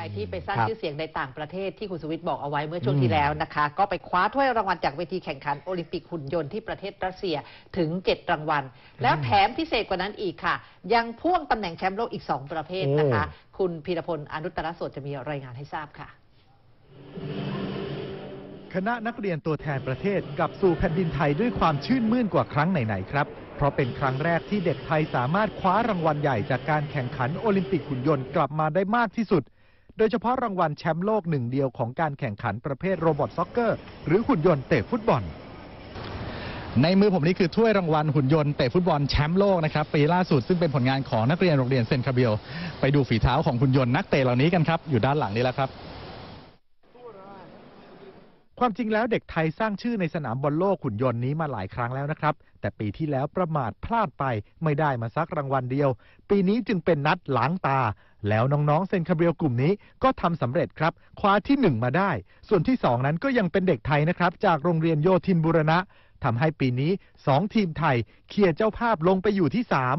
รที่ไปสร้างครับ ชื่อเสียงในต่างประเทศที่คุณสวิทย์บอกเอาไว้เมื่อช่วงอืมที่แล้วนะคะ ก็ไปคว้าถ้วยรางวัลจากเวทีแข่งขันโอลิมปิกหุ่นยนต์ที่ประเทศรัสเซียถึง 7 รางวัล แล้วแถมพิเศษกว่านั้นอีกค่ะ ยังพ่วงตำแหน่งแชมป์โลกอีก 2 ประเภทนะคะ คุณพีรพลอนุตตรโสดจะมีรายงานให้ทราบค่ะ คณะนักเรียนตัวแทนประเทศกลับสู่แผ่นดินไทยด้วยความชื่นมื่นกว่าครั้งไหนๆครับ เพราะเป็นครั้งแรกที่เด็กไทยสามารถคว้ารางวัลใหญ่จากการแข่งขันโอลิมปิกหุ่นยนต์กลับมาได้มากที่สุด โดยเฉพาะรางวัลแชมป์โลกหนึ่งเดียวของการแข่งขันประเภทโรบอทซ็อกเกอร์ หรือหุ่นยนต์เตะฟุตบอลในมือผมนี้คือถ้วยรางวัลหุ่นยนต์เตะฟุตบอลแชมป์โลกนะครับปีล่าสุดซึ่งเป็นผลงานของนักเรียนโรงเรียนเซนคาเบลไปดูฝีเท้าของหุ่นยนต์นักเตะเหล่านี้กันครับอยู่ด้านหลังนี้แล้วครับ ความจริงแล้วเด็กไทยสร้างชื่อในสนามบอลโลกหุ่นยนต์นี้มาหลายครั้งแล้วนะครับ แต่ปีที่แล้วประมาทพลาดไปไม่ได้มาสักรางวัลเดียว ปีนี้จึงเป็นนัดล้างตา แล้วน้องๆเซนคาเบียลกลุ่มนี้ก็ทำสำเร็จครับคว้าที่หนึ่งมาได้ ส่วนที่สองนั้นก็ยังเป็นเด็กไทยนะครับจากโรงเรียนโยธินบุรณะทำให้ปีนี้สองทีมไทยเคลียร์เจ้าภาพลงไปอยู่ที่สาม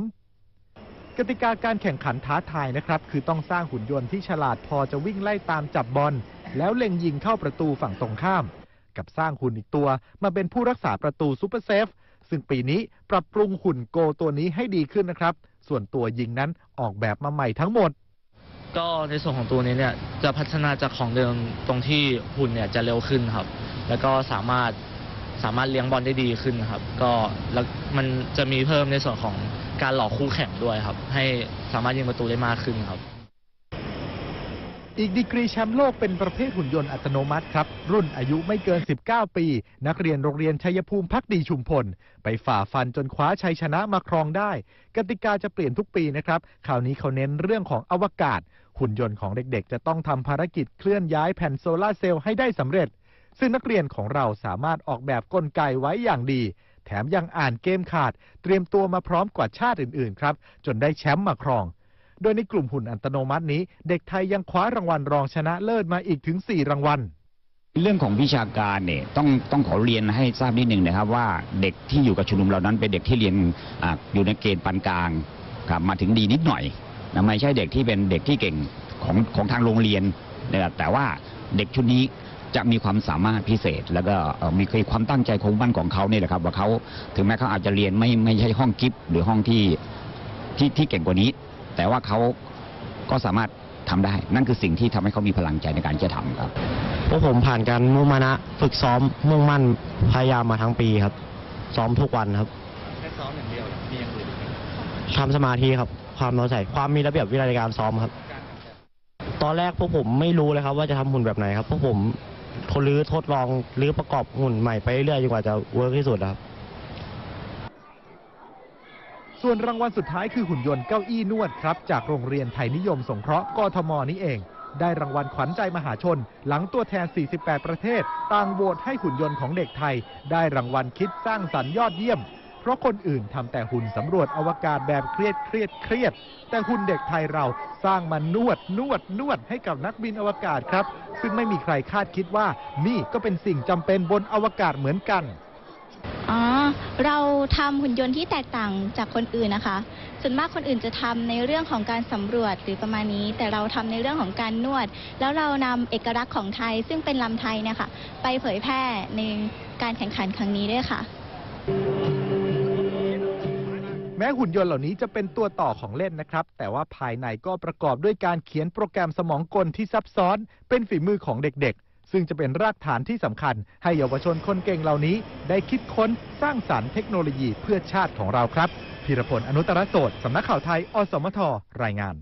กติกาการแข่งขันท้าทายนะครับ คือต้องสร้างหุ่นยนต์ที่ฉลาดพอจะวิ่งไล่ตามจับบอล แล้วเล็งยิงเข้าประตูฝั่งตรงข้าม กับสร้างหุ่นอีกตัวมาเป็นผู้รักษาประตูซูเปอร์เซฟ ซึ่งปีนี้ปรับปรุงหุ่นโกตัวนี้ให้ดีขึ้นนะครับ ส่วนตัวยิงนั้นออกแบบมาใหม่ทั้งหมด ก็ในส่วนของตัวนี้เนี่ยจะพัฒนาจากของเดิมตรงที่หุ่นเนี่ยจะเร็วขึ้นครับ แล้วก็สามารถสามารถเลี้ยงบอลได้ดีขึ้นครับ ก็แล้วมันจะมีเพิ่มในส่วนของการหลอกคู่แข่งด้วยครับ ให้สามารถยิงประตูได้มากขึ้นครับ อีกดีกรีแชมป์โลกเป็นประเภทหุ่นยนต์อัตโนมัติครับ รุ่นอายุไม่เกิน 19 ปี นักเรียนโรงเรียนชัยภูมิพักดีชุมพล ไปฝ่าฟันจนคว้าชัยชนะมาครองได้ กติกาจะเปลี่ยนทุกปีนะครับ คราวนี้เขาเน้นเรื่องของอวกาศ หุ่นยนต์ของเด็กๆ จะต้องทำภารกิจเคลื่อนย้ายแผ่นโซลาร์เซลล์ให้ได้สำเร็จ ซึ่งนักเรียนของเราสามารถออกแบบกลไกไว้อย่างดี แถมยังอ่านเกมขาด เตรียมตัวมาพร้อมกว่าชาติอื่นๆครับจนได้แชมป์มาครอง โดยในกลุ่มหุ่นอัตโนมัตินี้ เด็กไทยยังคว้ารางวัลรองชนะเลิศมาอีกถึง 4 รางวัลเรื่องของวิชาการเนี่ยต้องต้องขอเรียนให้ทราบนิดหนึ่งนะครับว่าเด็กที่อยู่กับชุมนุมเหล่านั้นเป็นเด็กที่เรียนออยู่ในเกณฑ์ปานกลางครับมาถึงดีนิดหน่อยนะไม่ใช่เด็กที่เป็นเด็กที่เก่งของของทางโรงเรียนนะครับแต่ว่าเด็กชุดนี้จะมีความสามารถพิเศษ แล้วก็มีความตั้งใจคงมั่นของเขาเนี่ยแหละครับว่าเขาถึงแม้เขาอาจจะเรียนไม่ไม่ใช่ห้องกิฟต์หรือห้องที่ที่ที่เก่งกว่านี้ แต่ว่าเขาก็สามารถทำได้ นั่นคือสิ่งที่ทำให้เขามีพลังใจในการที่จะทำครับพวกผมผ่านการมุ่งมานะฝึกซ้อมมุ่งมั่นพยายามมาทั้งปีครับ ซ้อมทุกวันครับแค่ซ้อมอย่างเดียวมีอย่างอื่นทำสมาธิครับ ความเราใส่ความมีระเบียบวินัยในการซ้อมครับ ตอนแรกพวกผมไม่รู้เลยครับ ว่าจะทำหุ่นแบบไหนครับพวกผมทดรื้อทดลองรื้อประกอบหุ่นใหม่ไปเรื่อยๆจนกว่าจะเวิร์กที่สุดครับ ส่วนรางวัลสุดท้ายคือหุ่นยนต์เก้าอี้นวดครับ จากโรงเรียนไทยนิยมสงเคราะห์กทมนี้เอง ได้รางวัลขวัญใจมหาชน หลังตัวแทน 48 ประเทศ ต่างโหวตให้หุ่นยนต์ของเด็กไทย ได้รางวัลคิดสร้างสรรค์ยอดเยี่ยม เพราะคนอื่นทำแต่หุ่นสำรวจอวกาศแบบเครียดเครียดเครียด แต่หุ่นเด็กไทยเราสร้างมานวดนวดนวดให้กับนักบินอวกาศครับ ซึ่งไม่มีใครคาดคิดว่านี่ก็เป็นสิ่งจำเป็นบนอวกาศเหมือนกันอ๋อเรา ทำหุ่นยนต์ที่แตกต่างจากคนอื่นนะคะ ส่วนมากคนอื่นจะทำในเรื่องของการสำรวจหรือประมาณนี้ แต่เราทำในเรื่องของการนวด แล้วเรานำเอกลักษณ์ของไทย ซึ่งเป็นลำไทยเนี่ยค่ะ ไปเผยแพร่ในการแข่งขันครั้งนี้ด้วยค่ะ แม้หุ่นยนต์เหล่านี้จะเป็นตัวต่อของเล่นนะครับ แต่ว่าภายในก็ประกอบด้วยการเขียนโปรแกรมสมองกลที่ซับซ้อน เป็นฝีมือของเด็กๆ ซึ่งจะเป็นรากฐานที่สำคัญ ให้เยาวชนคนเก่งเหล่านี้ ได้คิดค้นสร้างสารรค์เทคโนโลยีเพื่อชาติของเราครับ พีรพล อนุตตรโสดสำนักข่าวไทย อสมท รายงาน